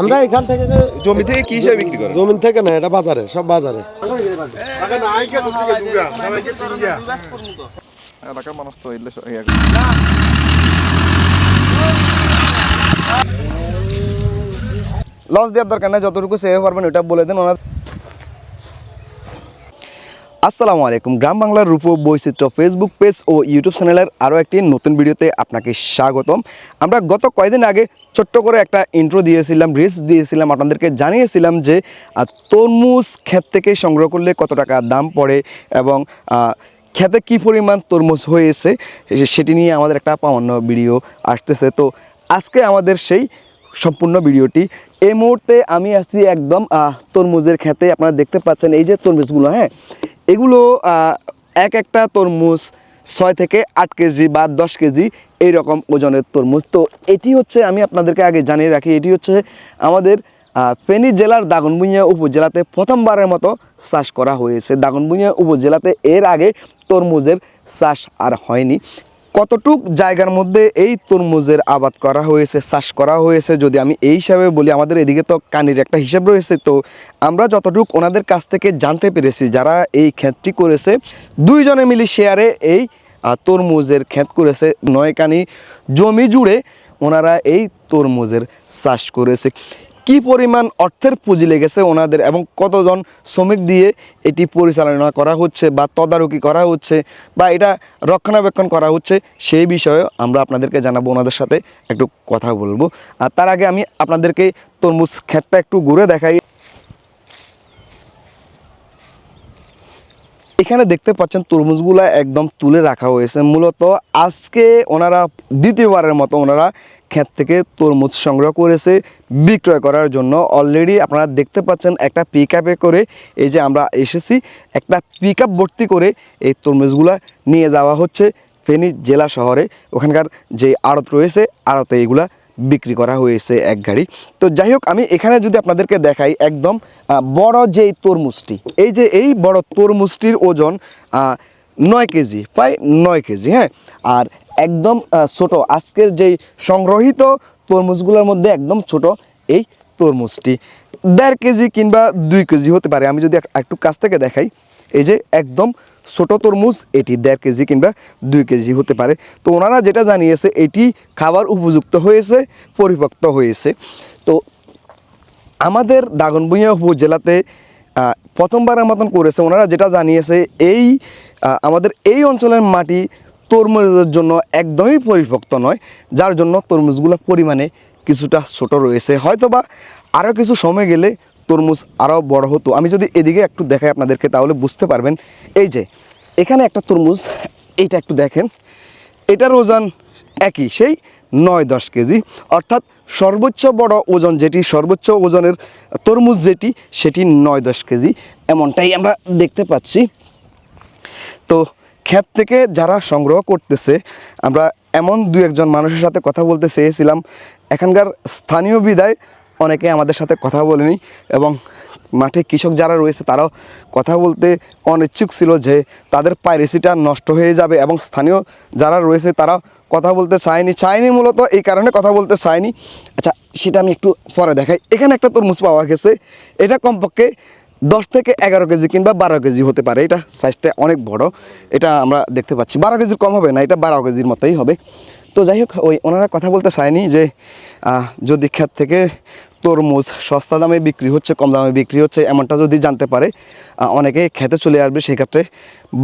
আমরা এখান থেকে জমি থেকে কি হিসাবে বিক্রি করেন? জমি থেকে না এটা বাজারে সব বাজারে। এলাকার মানুষ তো এলে লস দেওয়ার দরকার নাই যতটুকু সেভ পারবেন ওটা বলে দেন ওনার আসসালামু আলাইকুম। গ্রাম বাংলার রূপ বৈচিত্র্য ফেসবুক পেজ ও ইউটিউব চ্যানেলের আরও একটি নতুন ভিডিওতে আপনাকে স্বাগতম। আমরা গত কয়েকদিন আগে ছোট্ট করে একটা ইন্ট্রো দিয়েছিলাম রিলস দিয়েছিলাম, আপনাদেরকে জানিয়েছিলাম যে তরমুজ ক্ষেত থেকে সংগ্রহ করলে কত টাকা দাম পড়ে এবং খেতে কি পরিমাণ তরমুজ হয়েছে সেটি নিয়ে আমাদের একটা পাওয়ান্ন ভিডিও আসতেছে। তো আজকে আমাদের সেই সম্পূর্ণ ভিডিওটি। এই মুহূর্তে আমি আসছি একদম তরমুজের খেতে আপনারা দেখতে পাচ্ছেন এই যে তরমুজগুলো হ্যাঁ? এগুলো এক একটা তরমুজ ছয় থেকে আট কেজি বা দশ কেজি এই রকম ওজনের তরমুজ। তো এটি হচ্ছে আমি আপনাদেরকে আগে জানিয়ে রাখি, এটি হচ্ছে আমাদের ফেনী জেলার দাগনভূঞা উপজেলাতে প্রথমবারের মতো চাষ করা হয়েছে। দাগনভূঞা উপজেলাতে এর আগে তরমুজের চাষ আর হয়নি। কতটুক জায়গার মধ্যে এই তরমুজের আবাদ করা হয়েছে, চাষ করা হয়েছে, যদি আমি এই হিসাবে বলি, আমাদের এদিকে তো কানির একটা হিসাব রয়েছে, তো আমরা যতটুক ওনাদের কাছ থেকে জানতে পেরেছি, যারা এই ক্ষেতটি করেছে, দুইজনে মিলে শেয়ারে এই তরমুজের ক্ষেত করেছে, নয় কানি জমি জুড়ে ওনারা এই তরমুজের চাষ করেছে। কি পরিমাণ অর্থের পুঁজি লেগেছে ওনাদের এবং কতজন শ্রমিক দিয়ে এটি পরিচালনা করা হচ্ছে বা তদারকি করা হচ্ছে বা এটা রক্ষণাবেক্ষণ করা হচ্ছে, সেই বিষয়ে আমরা আপনাদেরকে জানাব, ওনাদের সাথে একটু কথা বলব। আর তার আগে আমি আপনাদেরকে তরমুজ ক্ষেতটা একটু ঘুরে দেখাই। এখানে দেখতে পাচ্ছেন তরমুজগুলা একদম তুলে রাখা হয়েছে। মূলত আজকে ওনারা দ্বিতীয়বারের মতো ওনারা ক্ষেত থেকে তরমুজ সংগ্রহ করেছে বিক্রয় করার জন্য। অলরেডি আপনারা দেখতে পাচ্ছেন একটা পিক করে এই যে আমরা এসেছি, একটা পিক ভর্তি করে এই তরমুজগুলা নিয়ে যাওয়া হচ্ছে ফেনী জেলা শহরে। ওখানকার যে আড়ত রয়েছে, আড়তে এগুলা বিক্রি করা হয়েছে এক গাড়ি। তো যাই হোক আমি এখানে যদি আপনাদেরকে দেখাই একদম বড় যেই তরমুজটি, এই যে এই বড় তরমুজটির ওজন নয় কেজি, প্রায় নয় কেজি হ্যাঁ? আর একদম ছোট, আজকের যেই সংগ্রহিত তরমুজগুলোর মধ্যে একদম ছোট এই তরমুজটি। দেড় কেজি কিংবা দুই কেজি হতে পারে। আমি যদি একটু কাছ থেকে দেখাই, এই যে একদম ছোট তরমুজ, এটি দেড় কেজি কিংবা দুই কেজি হতে পারে। তো ওনারা যেটা জানিয়েছে, এটি খাবার উপযুক্ত হয়েছে, পরিপক্ত হয়েছে। তো আমাদের দাগনভূঞা উপজেলাতে প্রথমবারের মতন করেছে। ওনারা যেটা জানিয়েছে, এই আমাদের এই অঞ্চলের মাটি তরমুজের জন্য একদমই পরিপক্ত নয়। যার জন্য তরমুজগুলো পরিমাণে কিছুটা ছোট রয়েছে। হয়তোবা আরও কিছু সময় গেলে তরমুজ আরও বড় হতো। আমি যদি এদিকে একটু দেখাই আপনাদেরকে, তাহলে বুঝতে পারবেন। এই যে, এখানে একটা তরমুজ, এইটা একটু দেখেন। এটার ওজন একই, সেই নয় দশ কেজি। অর্থাৎ সর্বোচ্চ বড় ওজন যেটি, সর্বোচ্চ ওজনের তরমুজ যেটি, সেটি নয় দশ কেজি। এমনটাই আমরা দেখতে পাচ্ছি। তো ক্ষেত থেকে যারা সংগ্রহ করতেছে, আমরা এমন দু একজন মানুষের সাথে কথা বলতে চেয়েছিলাম। এখানকার স্থানীয় বিদায় অনেকে আমাদের সাথে কথা বলেনি এবং মাঠে কৃষক যারা রয়েছে তারাও কথা বলতে অনিচ্ছুক ছিল যে তাদের পাইরেসিটা নষ্ট হয়ে যাবে এবং স্থানীয় যারা রয়েছে তারা কথা বলতে চায়নি। চায়নি মূলত এই কারণে কথা বলতে চায়নি। আচ্ছা সেটা আমি একটু পরে দেখাই। এখানে একটা তরমুজ পাওয়া গেছে। এটা কমপক্ষে দশ থেকে এগারো কেজি কিংবা বারো কেজি হতে পারে। এটা সাইজটা অনেক বড়। এটা আমরা দেখতে পাচ্ছি। বারো কেজির কম হবে না, এটা বারো কেজির মতোই হবে। তো যাই হোক, ওই ওনারা কথা বলতে চায়নি যে যদি ক্ষেত থেকে তরমুজ, সস্তা দামে বিক্রি হচ্ছে, কম দামে বিক্রি হচ্ছে, এমনটা যদি জানতে পারে অনেকে খেতে চলে আসবে। সেক্ষেত্রে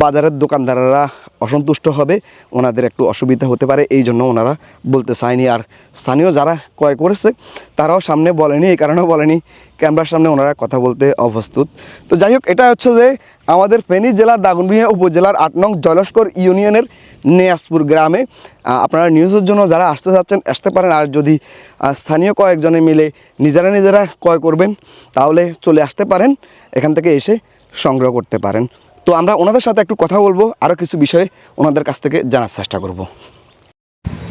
বাজারের দোকানদাররা অসন্তুষ্ট হবে, ওনাদের একটু অসুবিধা হতে পারে, এই জন্য ওনারা বলতে চায়নি। আর স্থানীয় যারা ক্রয় করেছে, তারাও সামনে বলেনি, এই কারণেও বলেনি, ক্যামেরার সামনে ওনারা কথা বলতে অপ্রস্তুত। তো যাই হোক, এটা হচ্ছে যে আমাদের ফেনী জেলার দাগনভূঞা উপজেলার আট নং জলস্কর ইউনিয়নের নেয়াসপুর গ্রামে আপনারা নিউজের জন্য যারা আসতে চাচ্ছেন আসতে পারেন, আর যদি স্থানীয় কয়েকজনে মিলে নিজেরা নিজেরা ক্রয় করবেন, তাহলে চলে আসতে পারেন, এখান থেকে এসে সংগ্রহ করতে পারেন। তো আমরা ওনাদের সাথে একটু কথা বলব আরও কিছু বিষয়ে ওনাদের কাছ থেকে জানার চেষ্টা করব।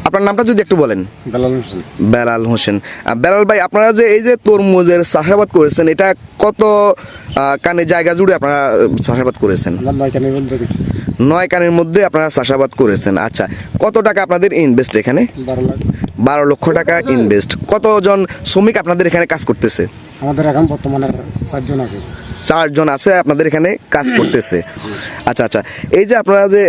আপনার নামটা যদি একটু বলেন। বেলাল হোসেন। বেলাল হোসেন। বেলাল ভাই আপনারা যে এই যে তরমুজের চাষাবাদ করেছেন এটা কত কানে জায়গা জুড়ে আপনারা চাষাবাদ করেছেন? নয় কানের মধ্যে আপনারা চাষাবাদ করেছেন। আচ্ছা কত টাকা আপনাদের ইনভেস্ট এখানে? বারো বারো লক্ষ টাকা ইনভেস্ট কতজন শ্রমিক আপনাদের এখানে কাজ করতেছে? আমাদের এখন বর্তমানে পাঁচজন আছে। চারজন আছে আপনাদের এখানে কাজ করতেছে। আচ্ছা আচ্ছা এই যে আপনারা যে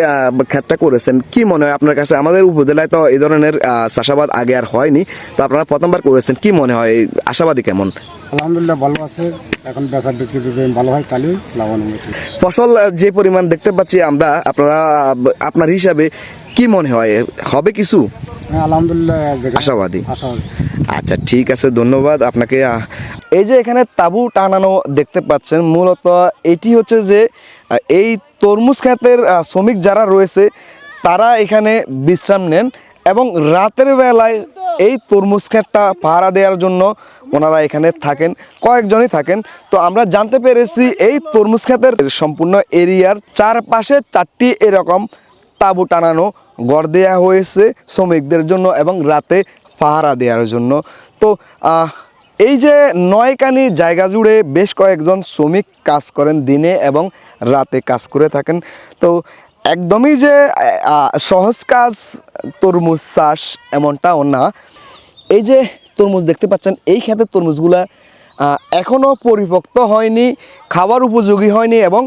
ক্ষেতটা করেছেন কি মনে হয় আপনার কাছে? আমাদের উপজেলায় তো এই ধরনের চাষাবাদ আগে আর হয়নি। তো আপনারা প্রথমবার করেছেন কি মনে হয়? আশাবাদী কেমন? আলহামদুলিল্লাহ ভালো আছে। এখন বেচার বিক্রি যদি ভালো হয় তাহলে লাভবান ফসল যে পরিমাণ দেখতে পাচ্ছি আমরা আপনারা আপনার হিসাবে কি মনে হয়? হবে কিছু? হ্যাঁ আলহামদুলিল্লাহ আশাবাদী। আশাবাদী। আচ্ছা ঠিক আছে, ধন্যবাদ আপনাকে। এই যে এখানে তাবু টানানো দেখতে পাচ্ছেন, মূলত এটি হচ্ছে যে এই তরমুজ খাতের শ্রমিক যারা রয়েছে, তারা এখানে বিশ্রাম নেন এবং রাতের বেলায় এই তরমুজ ক্ষেতটা পাহারা দেওয়ার জন্য ওনারা এখানে থাকেন, কয়েকজনই থাকেন। তো আমরা জানতে পেরেছি এই তরমুজ ক্ষেতের সম্পূর্ণ এরিয়ার চারপাশে চারটি এরকম তাঁবু টানানো গড় দেওয়া হয়েছে শ্রমিকদের জন্য এবং রাতে পাহারা দেওয়ার জন্য। তো এই যে নয়কানি জায়গা জুড়ে বেশ কয়েকজন শ্রমিক কাজ করেন দিনে এবং রাতে কাজ করে থাকেন। তো, একদমই যে সহজ কাজ তরমুজ চাষ এমনটাও না। এই যে তরমুজ দেখতে পাচ্ছেন, এই ক্ষেতের তরমুজগুলা এখনও পরিপক্ত হয়নি খাবার উপযোগী হয়নি এবং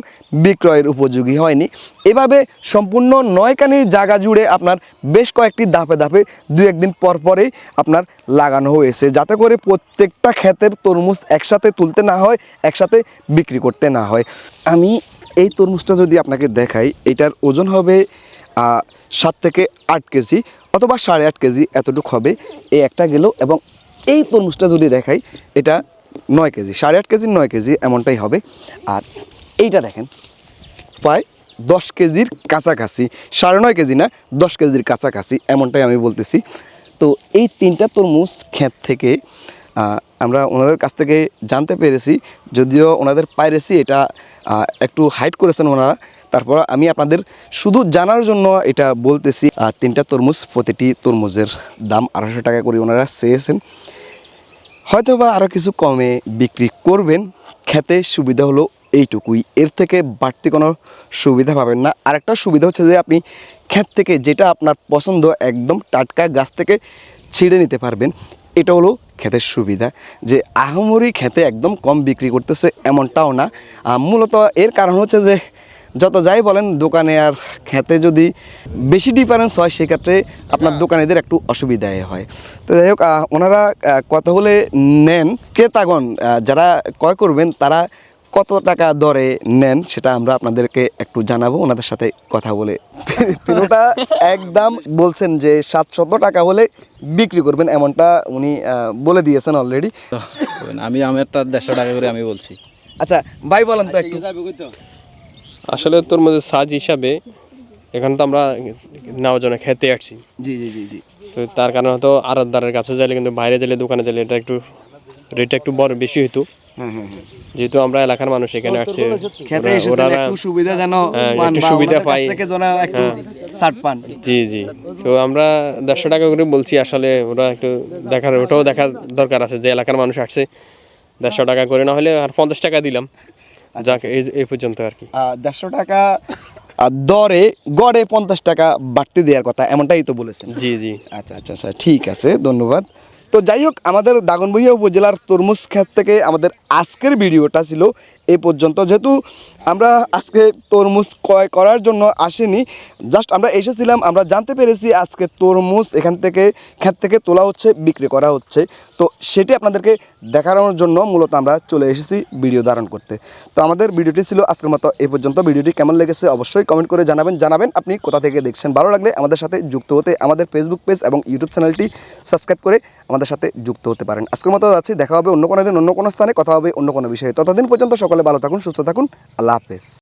বিক্রয়ের উপযোগী হয়নি। এভাবে সম্পূর্ণ নয়কানি জায়গা জুড়ে আপনার বেশ কয়েকটি ধাপে ধাপে দু একদিন পর পরেই আপনার লাগানো হয়েছে, যাতে করে প্রত্যেকটা ক্ষেতের তরমুজ একসাথে তুলতে না হয়, একসাথে বিক্রি করতে না হয়। আমি এই তরমুজটা যদি আপনাকে দেখাই, এটার ওজন হবে সাত থেকে আট কেজি অথবা সাড়ে আট কেজি এতটুকু হবে। এই একটা গেল এবং এই তরমুজটা যদি দেখাই, এটা নয় কেজি, সাড়ে আট কেজির নয় কেজি এমনটাই হবে। আর এইটা দেখেন, প্রায় দশ কেজির কাছাকাছি, সাড়ে নয় কেজি না, দশ কেজির কাছাকাছি এমনটাই আমি বলতেছি। তো এই তিনটা তরমুজ ক্ষেত থেকে আমরা ওনাদের কাছ থেকে জানতে পেরেছি, যদিও ওনাদের পাইরেছি এটা একটু হাইট করেছেন ওনারা। তারপর আমি আপনাদের শুধু জানার জন্য এটা বলতেছি তিনটা তরমুজ, প্রতিটি তরমুজের দাম আড়াইশো টাকা করে ওনারা চেয়েছেন। হয়তো বা আরও কিছু কমে বিক্রি করবেন, খেতে সুবিধা হলো এইটুকুই। এর থেকে বাড়তি কোনো সুবিধা পাবেন না। আরেকটা সুবিধা হচ্ছে যে আপনি ক্ষেত থেকে যেটা আপনার পছন্দ, একদম টাটকা গাছ থেকে ছিঁড়ে নিতে পারবেন। এটা হলো ক্ষেতের সুবিধা। যে আহামরি খেতে একদম কম বিক্রি করতেছে এমনটাও না। মূলত এর কারণ হচ্ছে যে যত যাই বলেন দোকানে আর খেতে যদি বেশি ডিফারেন্স হয় সেক্ষেত্রে আপনার দোকানিদের একটু অসুবিধায় হয়। তো যাই হোক ওনারা কত হলে নেন ক্রেতাগণ যারা ক্রয় করবেন তারা কত টাকা দরে নেন সেটা আমরা আপনাদেরকে একটু জানাব। ওনাদের সাথে কথা বলে তিনোটা একদম বলছেন যে সাতশত টাকা হলে বিক্রি করবেন এমনটা উনি বলে দিয়েছেন অলরেডি আমি আমারটা দেড়শো টাকা করে আমি বলছি। আচ্ছা ভাই বলেন তো একটু। আসলে তোর মধ্যে সাজ হিসাবে এখানে তো আমরা নেওয়ার জন্য খেতে আসছি। জি জি জি জি। তো তার কারণে হয়তো আড়তদারের কাছে যাইলে কিন্তু বাইরে গেলে দোকানে গেলে এটা একটু রেটটা একটু বড় বেশি হতো হ্যাঁ হ্যাঁ হ্যাঁ যেহেতু আমরা এলাকার মানুষ এখানে আসছে সুবিধা যেন হ্যাঁ, একটু সুবিধা পাই। একটু ছাড় পান। জি জি। তো আমরা দেড়শো টাকা করে বলছি আসলে ওরা একটু দেখার ওটাও দেখার দরকার আছে যে এলাকার মানুষ আসছে দেড়শো টাকা করে না হলে আর পঞ্চাশ টাকা দিলাম। যাক এই এই পর্যন্ত আর কি। দেড়শো টাকা দরে গড়ে পঞ্চাশ টাকা বাড়তি দেওয়ার কথা এমনটাই তো বলেছেন। জি জি। আচ্ছা আচ্ছা আচ্ছা ঠিক আছে ধন্যবাদ। তো যাই হোক, আমাদের দাগনভূঞা উপজেলার তরমুজ ক্ষেত থেকে আমাদের আজকের ভিডিওটা ছিল এই পর্যন্ত। যেহেতু আমরা আজকে তরমুজ ক্রয় করার জন্য আসিনি জাস্ট আমরা এসেছিলাম, আমরা জানতে পেরেছি আজকে তরমুজ এখান থেকে, ক্ষেত থেকে তোলা হচ্ছে, বিক্রি করা হচ্ছে। তো সেটি আপনাদেরকে দেখানোর জন্য মূলত আমরা চলে এসেছি ভিডিও ধারণ করতে। তো আমাদের ভিডিওটি ছিল আজকের মতো এই পর্যন্ত। ভিডিওটি কেমন লেগেছে অবশ্যই কমেন্ট করে জানাবেন। জানাবেন আপনি কোথা থেকে দেখছেন। ভালো লাগলে আমাদের সাথে যুক্ত হতে আমাদের ফেসবুক পেজ এবং ইউটিউব চ্যানেলটি সাবস্ক্রাইব করে আমাদের সাথে যুক্ত হতে পারেন। আজকের মতো যাচ্ছি দেখা হবে অন্য কোনো দিন, অন্য কোনো স্থানে, কথা হবে অন্য কোনো বিষয়ে। ততদিন পর্যন্ত সকলে ভালো থাকুন, সুস্থ থাকুন, আল্লাহ হাফেজ।